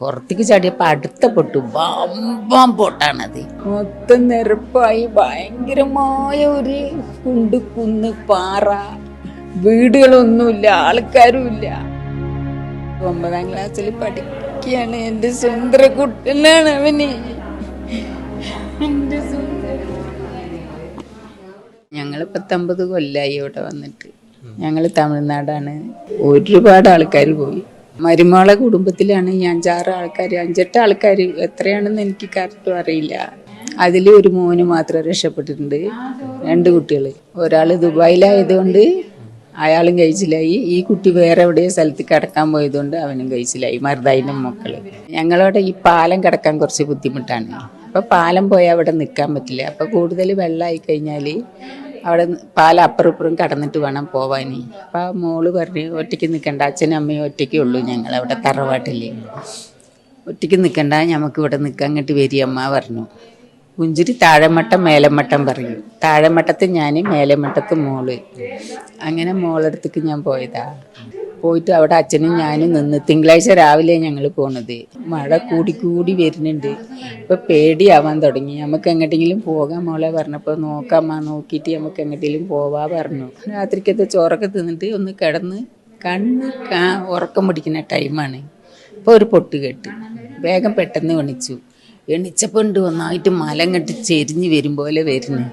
പുറത്തേക്ക് ചാടിയപ്പോൾ അടുത്ത പൊട്ടു. ബമ്പം പൊട്ടാണത്. മൊത്തം നിരപ്പായി. ഭയങ്കരമായ ഒരു കുണ്ട് കുന്ന് പാറ. വീടുകളൊന്നുമില്ല ആൾക്കാരുമില്ല. ഒമ്പതാം ക്ലാസ്സിൽ പഠിക്കുകയാണ്. എന്റെ സുന്ദര കുട്ടനാണ് അവന്. സുന്ദര ഞങ്ങൾ പത്തൊമ്പത് കൊല്ലായി ഇവിടെ വന്നിട്ട്. ഞങ്ങൾ തമിഴ്നാടാണ്. ഒരുപാട് ആൾക്കാർ പോയി. മരുമോളെ കുടുംബത്തിലാണ് ഈ അഞ്ചാറ് ആൾക്കാർ അഞ്ചെട്ട് ആൾക്കാർ എത്രയാണെന്ന് എനിക്ക് കറക്റ്റും അറിയില്ല. അതിൽ ഒരു മോന് മാത്രം രക്ഷപ്പെട്ടിട്ടുണ്ട്. രണ്ട് കുട്ടികൾ ഒരാൾ ദുബായിലായതുകൊണ്ട് അയാളും കഴിച്ചിലായി ഈ കുട്ടി വേറെ എവിടെയോ സ്ഥലത്ത് കിടക്കാൻ പോയതുകൊണ്ട് അവനും കഴിച്ചിലായി മറുതായിന്റെ മക്കൾ. ഞങ്ങളവിടെ ഈ പാലം കിടക്കാൻ കുറച്ച് ബുദ്ധിമുട്ടാണ്. അപ്പോൾ പാലം പോയാൽ അവിടെ നിൽക്കാൻ പറ്റില്ല. അപ്പോൾ കൂടുതൽ വെള്ളമായി കഴിഞ്ഞാൽ അവിടെ പാല അപ്പുറം ഇപ്പുറം കടന്നിട്ട് വേണം പോവാൻ. അപ്പൊ ആ മോൾ പറഞ്ഞു ഒറ്റയ്ക്ക് നിൽക്കണ്ട അച്ഛനും അമ്മയും ഒറ്റയ്ക്കേ ഉള്ളൂ ഞങ്ങൾ അവിടെ തറവാട്ടില്ലേ ഒറ്റയ്ക്ക് നിൽക്കണ്ട ഞമ്മക്ക് ഇവിടെ നിൽക്കാൻ അങ്ങോട്ട് വരിയമ്മ പറഞ്ഞു. പുഞ്ചിരി താഴെമട്ടം മേലമട്ടം പറയും. താഴെമട്ടത്ത് ഞാൻ മേലമട്ടത്ത് മോൾ. അങ്ങനെ മോളടുത്തേക്ക് ഞാൻ പോയതാ. പോയിട്ട് അവിടെ അച്ഛനും ഞാനും നിന്ന്. തിങ്കളാഴ്ച രാവിലെ ഞങ്ങൾ പോണത്. മഴ കൂടി കൂടി വരുന്നുണ്ട്. ഇപ്പൊ പേടിയാവാൻ തുടങ്ങി. നമുക്ക് എങ്ങോട്ടെങ്കിലും പോകാൻ മോളെ പറഞ്ഞപ്പോൾ നോക്കാമ്മ നോക്കിയിട്ട് നമുക്ക് എങ്ങോട്ടെങ്കിലും പോവാ പറഞ്ഞു. രാത്രിക്കത്തെ ചോറൊക്കെ തിന്നിട്ട് ഒന്ന് കിടന്ന് കണ്ണ് ഉറക്കം പിടിക്കുന്ന ടൈമാണ് ഇപ്പോൾ ഒരു പൊട്ട് കെട്ട്. വേഗം പെട്ടെന്ന് എണിച്ചു. എണിച്ചപ്പോൾ ഉണ്ട് ഒന്നായിട്ട് മലം കെട്ടി ചെരിഞ്ഞ് വരും പോലെ വരുന്നു.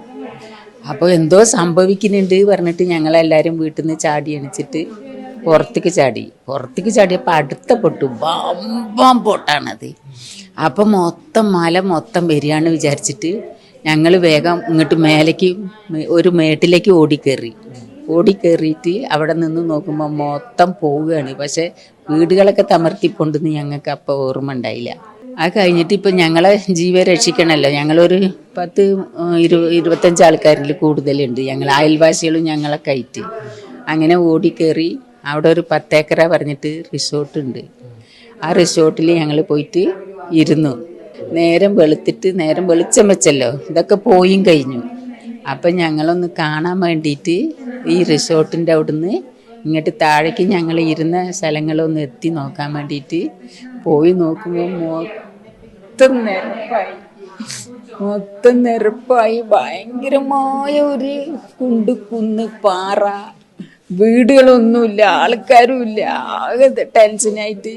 അപ്പോൾ എന്തോ സംഭവിക്കുന്നുണ്ട് പറഞ്ഞിട്ട് ഞങ്ങളെല്ലാവരും വീട്ടിൽ നിന്ന് ചാടി എണിച്ചിട്ട് പുറത്തേക്ക് ചാടി. പുറത്തേക്ക് ചാടിയപ്പോൾ അടുത്ത പൊട്ടു. ബമ്പം പൊട്ടാണത്. അപ്പം മൊത്തം മല മൊത്തം വരികയാണ് വിചാരിച്ചിട്ട് ഞങ്ങൾ വേഗം ഇങ്ങോട്ട് മേലേക്ക് ഒരു മേട്ടിലേക്ക് ഓടിക്കേറി. ഓടിക്കേറിയിട്ട് അവിടെ നിന്ന് നോക്കുമ്പോൾ മൊത്തം പോവുകയാണ്. പക്ഷേ വീടുകളൊക്കെ തമർത്തിക്കൊണ്ടെന്ന് ഞങ്ങൾക്ക് അപ്പോൾ ഓർമ്മ ഉണ്ടായില്ല. ആ കഴിഞ്ഞിട്ട് ഇപ്പം ഞങ്ങളെ ജീവ രക്ഷിക്കണമല്ലോ ഞങ്ങളൊരു പത്ത് ഇരു ഇരുപത്തഞ്ച് ആൾക്കാരിൽ കൂടുതലുണ്ട്. ഞങ്ങൾ അയൽവാസികളും ഞങ്ങളെ ആയിട്ട്. അങ്ങനെ ഓടിക്കേറി അവിടെ ഒരു പത്തേക്കര പറഞ്ഞിട്ട് റിസോർട്ട് ഉണ്ട്. ആ റിസോർട്ടിൽ ഞങ്ങൾ പോയിട്ട് ഇരുന്നു. നേരം വെളുത്തിട്ട് നേരം വെളിച്ചം വെച്ചല്ലോ. ഇതൊക്കെ പോയും കഴിഞ്ഞു. അപ്പം ഞങ്ങളൊന്ന് കാണാൻ വേണ്ടിയിട്ട് ഈ റിസോർട്ടിന്റെ അവിടുന്ന് ഇങ്ങോട്ട് താഴേക്ക് ഞങ്ങൾ ഇരുന്ന സ്ഥലങ്ങളൊന്ന് എത്തി നോക്കാൻ വേണ്ടിയിട്ട് പോയി നോക്കുമ്പോൾ മൊത്തം നിരപ്പായി. മൊത്തം നിരപ്പായി. ഭയങ്കരമായ ഒരു കുണ്ട് കുന്ന് പാറ. വീടുകളൊന്നുമില്ല ആൾക്കാരുമില്ല ആകെ ടെൻഷനായിട്ട്.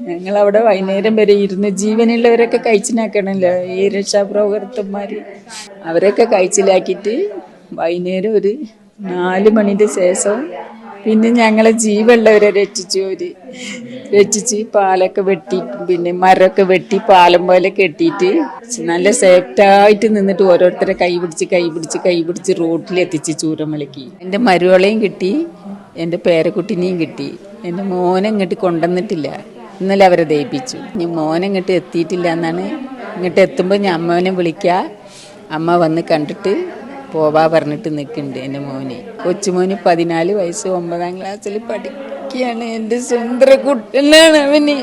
ഞങ്ങൾ അവിടെ വൈകുന്നേരം വരെ ഇരുന്ന് ജീവനുള്ളവരൊക്കെ കഴിച്ചിനാക്കണല്ലോ ഈ രക്ഷാപ്രവർത്തന്മാർ അവരൊക്കെ കഴിച്ചിലാക്കിയിട്ട് വൈകുന്നേരം ഒരു നാല് മണിന്റെ ശേഷം പിന്നെ ഞങ്ങളെ ജീവുള്ളവരെ രക്ഷിച്ചു അവർ രക്ഷിച്ച് പാലൊക്കെ വെട്ടി പിന്നെ മരമൊക്കെ വെട്ടി പാലം പോലെ കെട്ടിയിട്ട് നല്ല സേഫ്റ്റായിട്ട് നിന്നിട്ട് ഓരോരുത്തരെ കൈ പിടിച്ച് കൈ പിടിച്ച് കൈ പിടിച്ച് റോട്ടിലെത്തിച്ച് ചൂരമലക്കി എന്റെ മരുവളയും കിട്ടി എന്റെ പേരക്കുട്ടിനെയും കിട്ടി. എന്റെ മോനെ ഇങ്ങോട്ട് കൊണ്ടുവന്നിട്ടില്ല. ഇന്നലെ അവരെ ദയിപ്പിച്ചു ഇനി മോനെ ഇങ്ങോട്ട് എത്തിയിട്ടില്ല എന്നാണ് ഇങ്ങോട്ട് എത്തുമ്പോൾ ഞാൻ അമ്മവനെ വിളിക്കുക അമ്മ വന്ന് കണ്ടിട്ട് പോവാ പറഞ്ഞിട്ട് നിൽക്കുന്നുണ്ട് എന്റെ മോന്. കൊച്ചുമോന് പതിനാല് വയസ്സ് ഒമ്പതാം ക്ലാസ്സിൽ പഠിക്കുകയാണ്. എന്റെ സുന്ദര കുട്ടനാണ് അവന്.